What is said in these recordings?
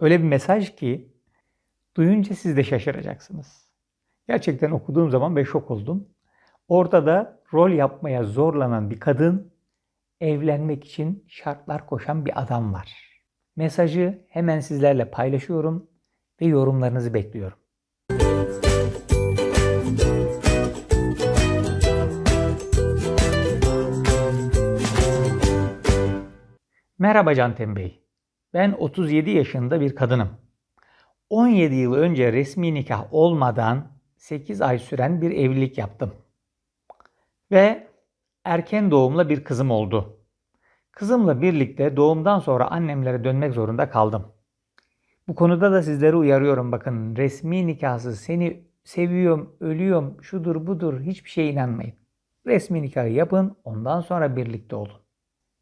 Öyle bir mesaj ki duyunca siz de şaşıracaksınız. Gerçekten okuduğum zaman ben şok oldum. Ortada rol yapmaya zorlanan bir kadın, evlenmek için şartlar koşan bir adam var. Mesajı hemen sizlerle paylaşıyorum ve yorumlarınızı bekliyorum. Merhaba Canten Bey. Ben 37 yaşında bir kadınım. 17 yıl önce resmi nikah olmadan 8 ay süren bir evlilik yaptım. Ve erken doğumla bir kızım oldu. Kızımla birlikte doğumdan sonra annemlere dönmek zorunda kaldım. Bu konuda da sizleri uyarıyorum bakın. Resmi nikahsız seni seviyorum, ölüyorum, şudur budur hiçbir şeye inanmayın. Resmi nikahı yapın, ondan sonra birlikte olun.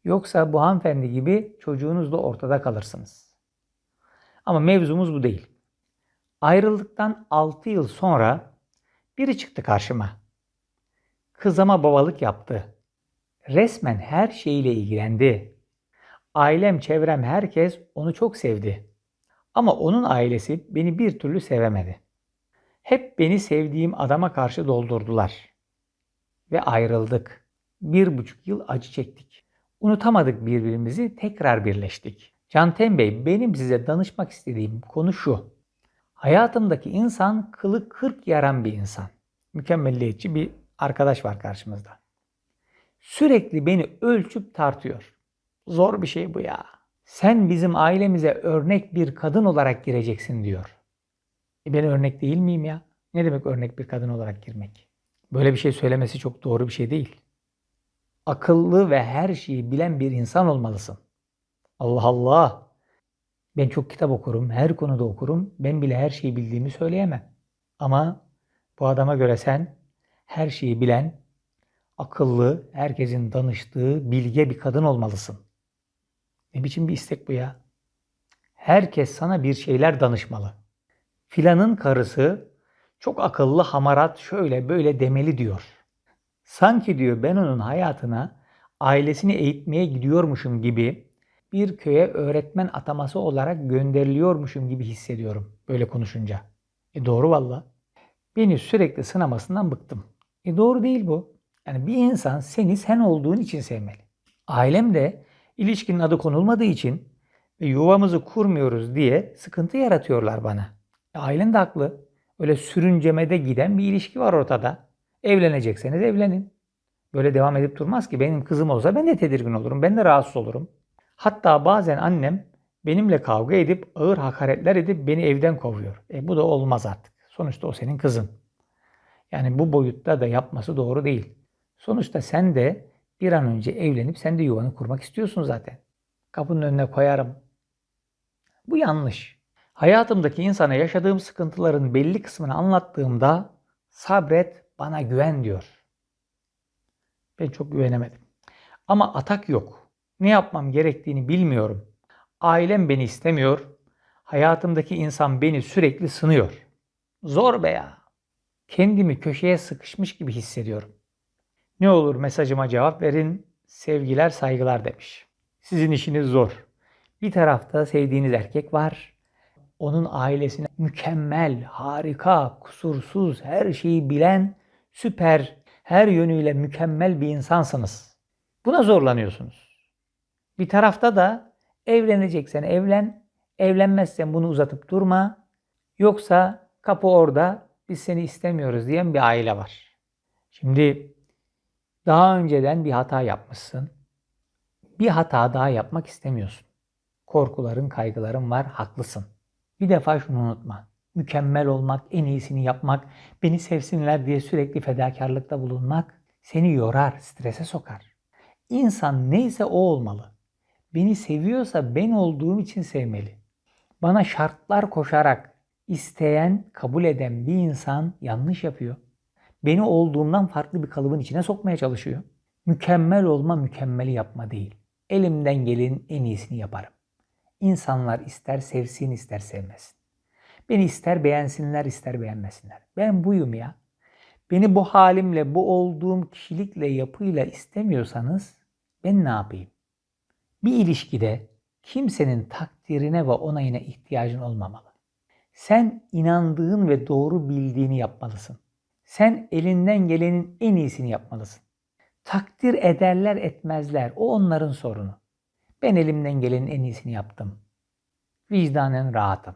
Yoksa bu hanımefendi gibi çocuğunuzla ortada kalırsınız. Ama mevzumuz bu değil. Ayrıldıktan 6 yıl sonra biri çıktı karşıma. Kızıma babalık yaptı. Resmen her şeyle ilgilendi. Ailem, çevrem, herkes onu çok sevdi. Ama onun ailesi beni bir türlü sevemedi. Hep beni sevdiğim adama karşı doldurdular. Ve ayrıldık. Bir buçuk yıl acı çektik. Unutamadık birbirimizi, tekrar birleştik. Canten Bey, benim size danışmak istediğim konu şu. Hayatımdaki insan kılı kırk yaran bir insan. Mükemmelliyetçi bir arkadaş var karşımızda. Sürekli beni ölçüp tartıyor. Zor bir şey bu ya. Sen bizim ailemize örnek bir kadın olarak gireceksin diyor. E ben örnek değil miyim ya? Ne demek örnek bir kadın olarak girmek? Böyle bir şey söylemesi çok doğru bir şey değil akıllı ve her şeyi bilen bir insan olmalısın. Allah Allah. Ben çok kitap okurum, her konuda okurum. Ben bile her şeyi bildiğimi söyleyemem. Ama bu adama göre sen her şeyi bilen, akıllı, herkesin danıştığı, bilge bir kadın olmalısın. Ne biçim bir istek bu ya? Herkes sana bir şeyler danışmalı. Filanın karısı çok akıllı, hamarat, şöyle böyle demeli diyor. Sanki diyor ben onun hayatına ailesini eğitmeye gidiyormuşum gibi bir köye öğretmen ataması olarak gönderiliyormuşum gibi hissediyorum böyle konuşunca. E doğru valla. Beni sürekli sınamasından bıktım. E doğru değil bu. Yani bir insan seni sen olduğun için sevmeli. Ailem de ilişkinin adı konulmadığı için ve yuvamızı kurmuyoruz diye sıkıntı yaratıyorlar bana. E ailen de haklı. Öyle sürüncemede giden bir ilişki var ortada. Evlenecekseniz evlenin. Böyle devam edip durmaz ki. Benim kızım olsa ben de tedirgin olurum. Ben de rahatsız olurum. Hatta bazen annem benimle kavga edip ağır hakaretler edip beni evden kovuyor. E bu da olmaz artık. Sonuçta o senin kızın. Yani bu boyutta da yapması doğru değil. Sonuçta sen de bir an önce evlenip sen de yuvanı kurmak istiyorsun zaten. Kapının önüne koyarım. Bu yanlış. Hayatımdaki insana yaşadığım sıkıntıların belli kısmını anlattığımda sabret, bana güven diyor. Ben çok güvenemedim. Ama atak yok. Ne yapmam gerektiğini bilmiyorum. Ailem beni istemiyor. Hayatımdaki insan beni sürekli sınıyor. Zor be ya. Kendimi köşeye sıkışmış gibi hissediyorum. Ne olur mesajıma cevap verin. Sevgiler, saygılar demiş. Sizin işiniz zor. Bir tarafta sevdiğiniz erkek var. Onun ailesine mükemmel, harika, kusursuz, her şeyi bilen, süper, her yönüyle mükemmel bir insansınız. Buna zorlanıyorsunuz. Bir tarafta da evleneceksen evlen, evlenmezsen bunu uzatıp durma. Yoksa kapı orada, biz seni istemiyoruz diyen bir aile var. Şimdi daha önceden bir hata yapmışsın. Bir hata daha yapmak istemiyorsun. Korkuların, kaygıların var, haklısın. Bir defa şunu unutma mükemmel olmak, en iyisini yapmak, beni sevsinler diye sürekli fedakarlıkta bulunmak seni yorar, strese sokar. İnsan neyse o olmalı. Beni seviyorsa ben olduğum için sevmeli. Bana şartlar koşarak isteyen, kabul eden bir insan yanlış yapıyor. Beni olduğumdan farklı bir kalıbın içine sokmaya çalışıyor. Mükemmel olma, mükemmeli yapma değil. Elimden gelin en iyisini yaparım. İnsanlar ister sevsin ister sevmesin. Beni ister beğensinler ister beğenmesinler. Ben buyum ya. Beni bu halimle, bu olduğum kişilikle, yapıyla istemiyorsanız ben ne yapayım? Bir ilişkide kimsenin takdirine ve onayına ihtiyacın olmamalı. Sen inandığın ve doğru bildiğini yapmalısın. Sen elinden gelenin en iyisini yapmalısın. Takdir ederler etmezler. O onların sorunu. Ben elimden gelenin en iyisini yaptım. Vicdanen rahatım.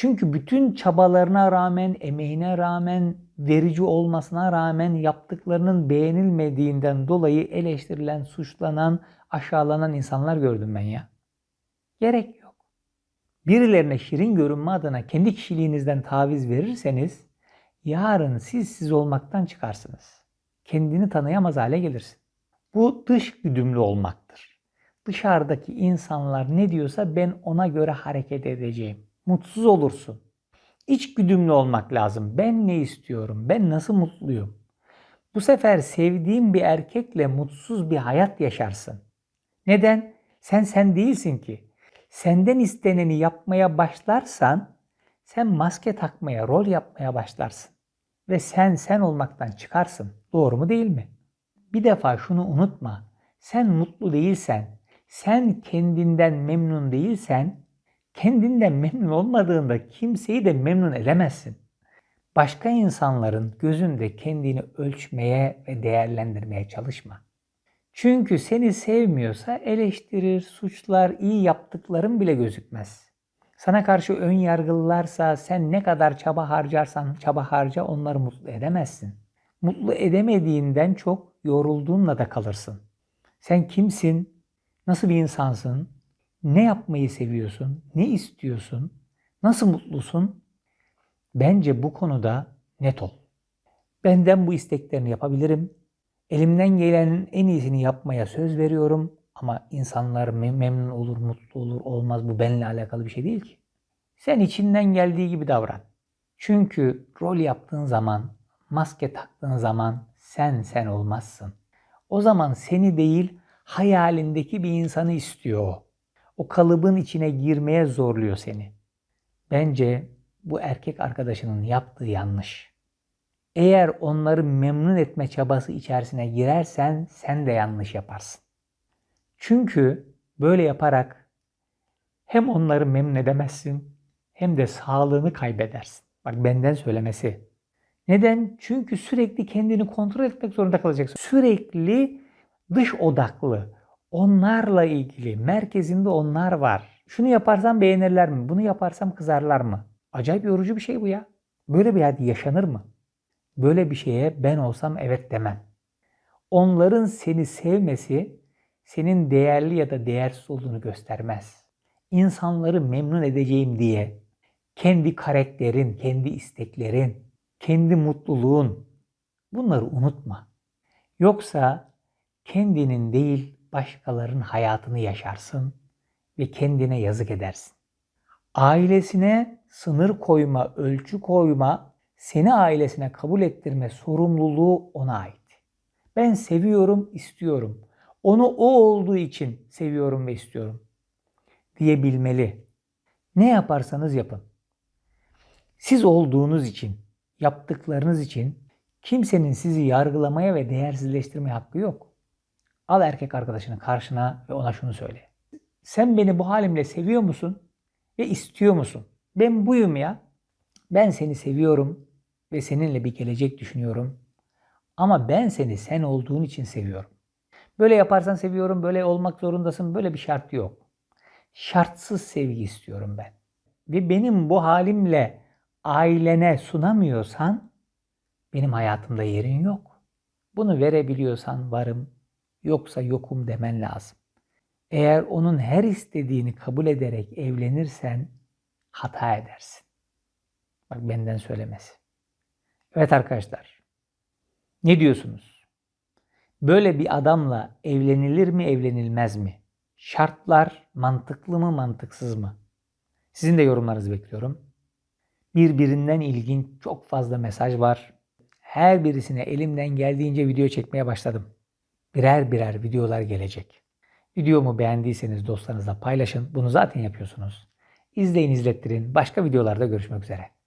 Çünkü bütün çabalarına rağmen, emeğine rağmen, verici olmasına rağmen yaptıklarının beğenilmediğinden dolayı eleştirilen, suçlanan, aşağılanan insanlar gördüm ben ya. Gerek yok. Birilerine şirin görünme adına kendi kişiliğinizden taviz verirseniz yarın siz siz olmaktan çıkarsınız. Kendini tanıyamaz hale gelirsin. Bu dış güdümlü olmaktır. Dışarıdaki insanlar ne diyorsa ben ona göre hareket edeceğim. Mutsuz olursun. İç güdümlü olmak lazım. Ben ne istiyorum? Ben nasıl mutluyum? Bu sefer sevdiğin bir erkekle mutsuz bir hayat yaşarsın. Neden? Sen sen değilsin ki. Senden isteneni yapmaya başlarsan sen maske takmaya, rol yapmaya başlarsın. Ve sen sen olmaktan çıkarsın. Doğru mu değil mi? Bir defa şunu unutma. Sen mutlu değilsen, sen kendinden memnun değilsen, kendinden memnun olmadığında kimseyi de memnun edemezsin. Başka insanların gözünde kendini ölçmeye ve değerlendirmeye çalışma. Çünkü seni sevmiyorsa eleştirir, suçlar, iyi yaptıkların bile gözükmez. Sana karşı ön yargılılarsa sen ne kadar çaba harcarsan çaba harca onları mutlu edemezsin. Mutlu edemediğinden çok yorulduğunla da kalırsın. Sen kimsin? Nasıl bir insansın? Ne yapmayı seviyorsun? Ne istiyorsun? Nasıl mutlusun? Bence bu konuda net ol. Benden bu isteklerini yapabilirim. Elimden gelenin en iyisini yapmaya söz veriyorum. Ama insanlar memnun olur, mutlu olur, olmaz. Bu benimle alakalı bir şey değil ki. Sen içinden geldiği gibi davran. Çünkü rol yaptığın zaman, maske taktığın zaman sen sen olmazsın. O zaman seni değil, hayalindeki bir insanı istiyor o. O kalıbın içine girmeye zorluyor seni. Bence bu erkek arkadaşının yaptığı yanlış. Eğer onları memnun etme çabası içerisine girersen sen de yanlış yaparsın. Çünkü böyle yaparak hem onları memnun edemezsin hem de sağlığını kaybedersin. Bak benden söylemesi. Neden? Çünkü sürekli kendini kontrol etmek zorunda kalacaksın. Sürekli dış odaklı. Onlarla ilgili. Merkezinde onlar var. Şunu yaparsam beğenirler mi? Bunu yaparsam kızarlar mı? Acayip yorucu bir şey bu ya. Böyle bir hayat yaşanır mı? Böyle bir şeye ben olsam evet demem. Onların seni sevmesi senin değerli ya da değersiz olduğunu göstermez. İnsanları memnun edeceğim diye kendi karakterin, kendi isteklerin, kendi mutluluğun bunları unutma. Yoksa kendinin değil başkalarının hayatını yaşarsın ve kendine yazık edersin. Ailesine sınır koyma, ölçü koyma, seni ailesine kabul ettirme sorumluluğu ona ait. Ben seviyorum, istiyorum. Onu o olduğu için seviyorum ve istiyorum diyebilmeli. Ne yaparsanız yapın. Siz olduğunuz için, yaptıklarınız için kimsenin sizi yargılamaya ve değersizleştirmeye hakkı yok. Al erkek arkadaşını karşına ve ona şunu söyle. Sen beni bu halimle seviyor musun ve istiyor musun? Ben buyum ya. Ben seni seviyorum ve seninle bir gelecek düşünüyorum. Ama ben seni sen olduğun için seviyorum. Böyle yaparsan seviyorum, böyle olmak zorundasın. Böyle bir şart yok. Şartsız sevgi istiyorum ben. Ve benim bu halimle ailene sunamıyorsan benim hayatımda yerin yok. Bunu verebiliyorsan varım, yoksa yokum demen lazım. Eğer onun her istediğini kabul ederek evlenirsen hata edersin. Bak benden söylemesi. Evet arkadaşlar. Ne diyorsunuz? Böyle bir adamla evlenilir mi, evlenilmez mi? Şartlar mantıklı mı, mantıksız mı? Sizin de yorumlarınızı bekliyorum. Birbirinden ilginç çok fazla mesaj var. Her birisine elimden geldiğince video çekmeye başladım. Birer birer videolar gelecek. Videomu beğendiyseniz dostlarınızla paylaşın. Bunu zaten yapıyorsunuz. İzleyin izlettirin. Başka videolarda görüşmek üzere.